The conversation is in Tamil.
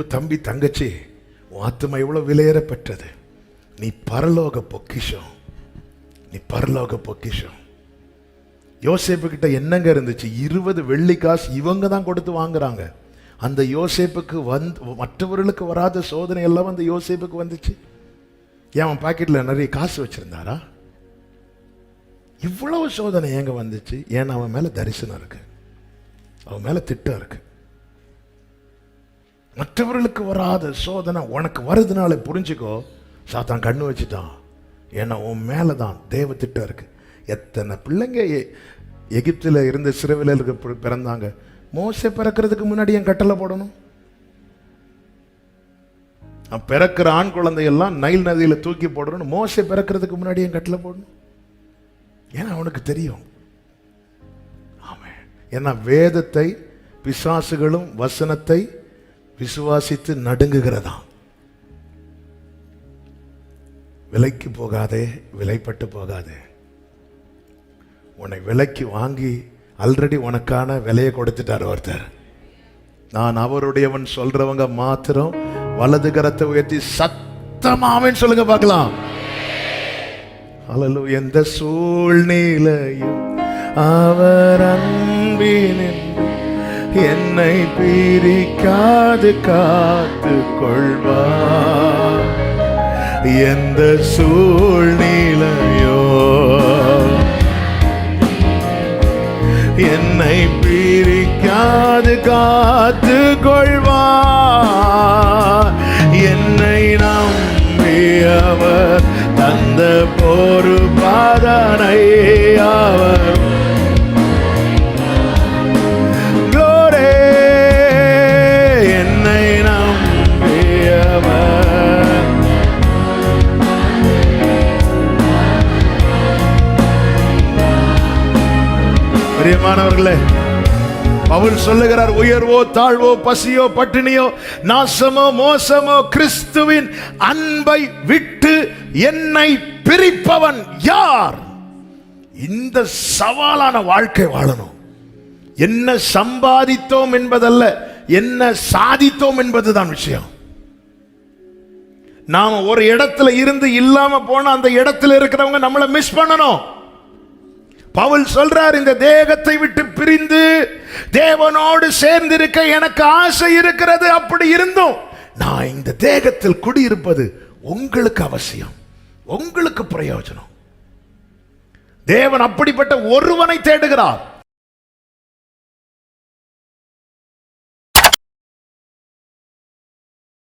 தம்பி தங்கச்சி உன் ஆத்துமா எவ்வளோ விலையேறப்பட்டது பெற்றது நீ பரலோக பொக்கிஷம். நீ பரலோக பொக்கிஷம். யோசேப்பு கிட்ட என்னங்க இருந்துச்சு? இருபது வெள்ளி காசு இவங்க தான் கொடுத்து வாங்குறாங்க. அந்த யோசேப்புக்கு வந்து மற்றவர்களுக்கு வராத சோதனை எல்லாம் அந்த யோசேப்புக்கு வந்துச்சு. ஏன் அவன் பாக்கெட்ல நிறைய காசு வச்சிருந்தாரா? இவ்வளவு சோதனை எங்கே வந்துச்சு? ஏன்னா அவன் மேல தரிசனம் இருக்கு. அவன் மேல திட்டம் இருக்கு. மற்றவர்களுக்கு வராத சோதனை உனக்கு வருதுனால புரிஞ்சுக்கோ. சாத்தான் கண்ணு வச்சுட்டான். ஏன்னா உன் மேலே தான் தேவ திட்டம் இருக்குது எத்தனை பிள்ளைங்க எகிப்தில் இருந்த சிறுவில் இருக்க பிறந்தாங்க. மோசை பிறக்கிறதுக்கு முன்னாடி என் கட்டளை போடணும். பிறக்கிற ஆண் குழந்தையெல்லாம் நைல் நதியில் தூக்கி போடணும் மோசை பிறக்கிறதுக்கு முன்னாடி என் கட்டளை போடணும். ஏன்னா அவனுக்கு தெரியும். ஆமாம் ஏன்னா வேதத்தை பிசாசுகளும் வசனத்தை விசுவாசித்து நடுங்குகிறதா விலைக்கு போகாதே விலைப்பட்டு போகாதே. உன்னை விலைக்கு வாங்கி ஆல்ரெடி உனக்கான விலையை கொடுத்துட்டார் ஒருத்தர். நான் அவருடையவன் சொல்றவங்க மாத்திரம் வலது கரத்தை உயர்த்தி சத்தமாவேன்னு சொல்லுங்க பார்க்கலாம். அல்ல எந்த சூழ்நிலையும் அவர் அன்பினின் என்னை பிரிக்காது காத்து கொள்வார். எந்த சூழ்நிலையோ என்னை பிரிக்காது காத்து கொள்வார். என்னை நம்பியவர் தந்த போரு பாதனை அவர் பிரியமானவர்களே பவுல் சொல்லுகிறார் உயர்வோ தாழ்வோ பசியோ பட்டினியோ நாசமோ மோசமோ கிறிஸ்துவின் அன்பை விட்டு என்னை பிரிப்பவன் யார்? இந்த சவாலான வாழ்க்கை வாழணும். என்ன சம்பாதித்தோம் என்பதல்ல என்ன சாதித்தோம் என்பதுதான் விஷயம். நாம ஒரு இடத்துல இருந்து இல்லாம போன அந்த இடத்துல இருக்கிறவங்க நம்மளை மிஸ் பண்ணணும். பவுல் சொல்றார் இந்த தேகத்தை விட்டு பிரிந்து தேவனோடு சேர்ந்திருக்க எனக்கு ஆசை இருக்கிறது. அப்படி இருந்தும் நான் இந்த தேகத்தில் குடியிருப்பது உங்களுக்கு அவசியம் உங்களுக்கு பிரயோஜனம். தேவன் அப்படிப்பட்ட ஒருவனை தேடுகிறார்.